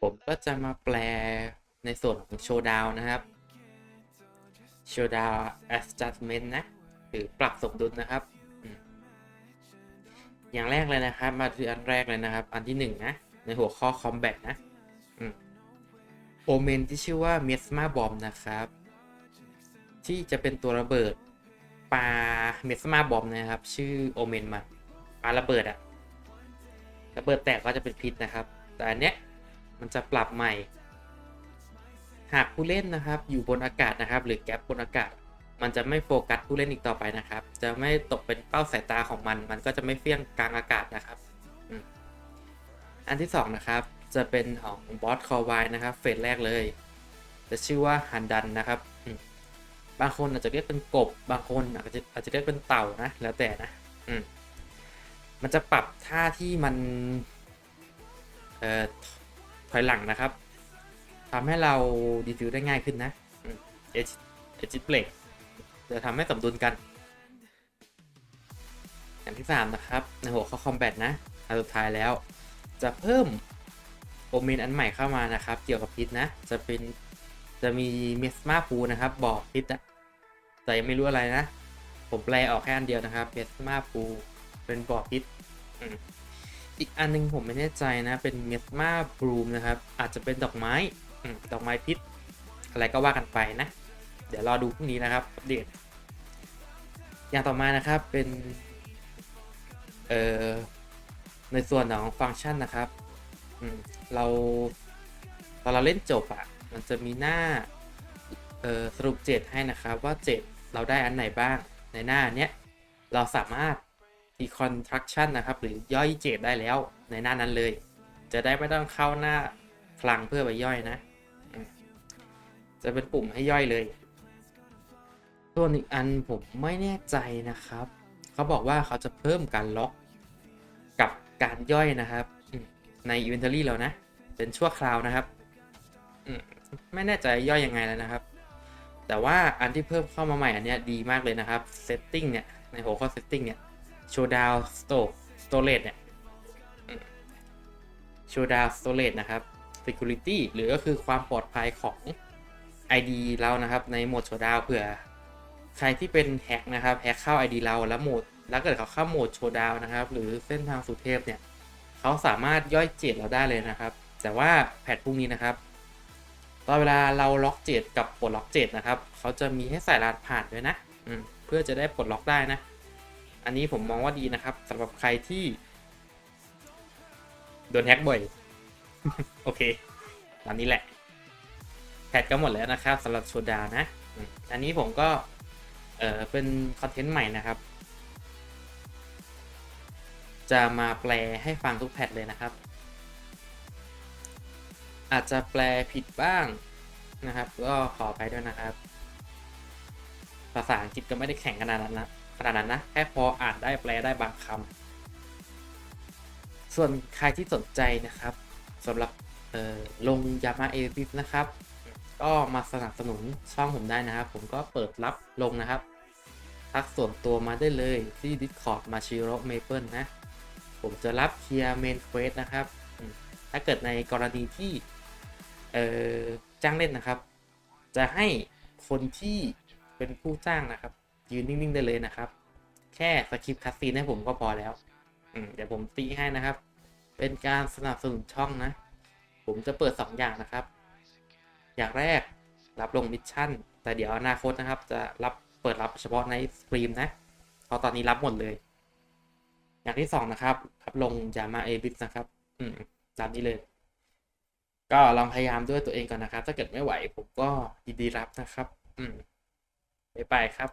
ผมก็จะมาแปลในส่วนของโชว์ดาวนะครับโชว์ดาว adjustment นะ หรือปรับสมดุลนะครับ อย่างแรกเลยนะครับ มาที่อันแรกเลยนะครับ อันที่หนึ่งนะ ในหัวข้อ combat นะโอเมนที่ชื่อว่า m e s m a bomb นะครับ ที่จะเป็นตัวระเบิดปลาเมสมาบอมนะครับ ชื่อโอเมนมาปลาระเบิดอะระเบิดแตกก็จะเป็นพิษนะครับ แต่อันเนี้ย มันจะปรับใหม่ หากผู้เล่นนะครับอยู่บนอากาศนะครับ หรือแก๊ปบนอากาศ มันจะไม่โฟกัสผู้เล่นอีกต่อไปนะครับ จะไม่ตกเป็นเป้าสายตาของมัน มันก็จะไม่เฟี้ยงกลางอากาศนะครับ อันที่สองนะครับจะเป็นของบอสคอวายนะครับเฟสแรกเลย จะชื่อว่าฮันดันนะครับบางคนอาจจะเรียกเป็นกบ บางคนอาจจะอาจจะเรียกเป็นเต่านะ แล้วแต่นะอืมมันจะปรับท่าที่มันเอ่อ ถอยหลังนะครับทำให้เราดีฟิวได้ง่ายขึ้นนะเอจเอจิเบรกจะทำให้สมดุลกัน อย่างที่ 3 นะครับ ในหัวข้อคอมแบทนะอันสุดท้ายแล้ว จะเพิ่มโอเมนอันใหม่เข้ามานะครับ เกี่ยวกับพิษนะ จะเป็นจะมีเมสมาพูนะครับบอกพิษนะแต่ยังไม่รู้อะไรนะ ผมแปลออกแค่อันเดียวนะครับเมสมาพูเป็นบอกพิษ อีกอันหนึงผมไม่แน่ใจนะ เป็นเมสมาบลูมนะครับ อาจจะเป็นดอกไม้ดอกไม้พิษ อะไรก็ว่ากันไปนะ เดี๋ยวรอดูพรุ่งนี้นะครับอัปเดตอย่างต่อมานะครับเป็น เอ่อ ในส่วนของฟังก์ชันนะครับเราตอนเราเล่นจบอะ่ะ มันจะมีหน้า เอ่อ สรุปเจตให้นะครับ ว่าเจตเราได้อันไหนบ้างในหน้าเนี้ย เราสามารถ deconstruction นะครับ หรือย่อยเจตได้แล้วในหน้านั้นเลย จะได้ไม่ต้องเข้าหน้าคลังเพื่อไปย่อยนะ จะเป็นปุ่มให้ย่อยเลย ส่วนอีกอันผมไม่แน่ใจนะครับ เขาบอกว่าเขาจะเพิ่มการล็อกกับการย่อยนะครับ ใน inventory เรานะ เป็นชั่วคราวนะครับไม่แน่ใจย่อยยังไงแล้วนะครับ แต่ว่าอันที่เพิ่มเข้ามาใหม่อันเนี้ยดีมากเลยนะครับ setting เนี่ย ในหัวข้อ setting เนี่ย showdown store storage เนี่ย showdown storage นะครับ security หรือก็คือความปลอดภัยของ ID เรานะครับ ในโหมด showdown เผื่อ ใครที่เป็นแฮกนะครับแฮกเข้า ID เราแล้วโหมด แล้วเกิดเขาเข้าโหมด showdown นะครับ หรือเส้นทางสุเทพเนี่ยเขาสามารถย่อยเจตเราได้เลยนะครับ แต่ว่าแพทพรุ่งนี้นะครับตอนเวลาเราล็อกเจตกับปลดล็อกเจตนะครับเขาจะมีให้ใส่รหัสผ่านด้วยนะเพื่อจะได้ปลดล็อกได้นะ อันนี้ผมมองว่าดีนะครับสำหรับใครที่ โดนแฮ็กบ่อย โอเคตามนี้แหละ แพทก็หมดแล้วนะครับสำหรับโชดานะ อันนี้ผมก็ เออเป็นคอนเทนต์ใหม่นะครับ จะมาแปลให้ฟังทุกแพทเลยนะครับ อาจจะแปลผิดบ้างนะครับ ก็ขอไปด้วยนะครับ ภาษาอังกฤษก็ไม่ได้แข็งขนาดนั้นนะ ขนาดนั้นนะ แค่พออ่านได้แปลได้บางคำ ส่วนใครที่สนใจนะครับสำหรับลงยามาเอฟิสนะครับ ก็มาสนับสนุนช่องผมได้นะครับ ผมก็เปิดรับลงนะครับ ทักส่วนตัวมาได้เลยที่ Discord มาชิโร่เมเปิลนะ ผมจะรับเคลียร์เมนเควสนะครับ ถ้าเกิดในกรณีที่จ้างเล่นนะครับ จะให้คนที่เป็นผู้จ้างนะครับ ยืนนิ่งๆได้เลยนะครับ แค่สคริปต์คัสซีนให้ผมก็พอแล้วเดี๋ยวผมตีให้นะครับ เป็นการสนับสนุนช่องนะ ผมจะเปิด 2 อย่างนะครับ อย่างแรกรับลงมิชชั่น แต่เดี๋ยวอนาคตนะครับ จะรับเปิดรับเฉพาะในสตรีมนะเพราะตอนนี้รับหมดเลย อย่างที่ 2 นะครับรับลงยามาเอบิสนะครับ อืมตามนี้เลย ก็ลองพยายามด้วยตัวเองก่อนนะครับ ถ้าเกิดไม่ไหวผมก็ยินดีรับนะครับ อืมไปไปครับ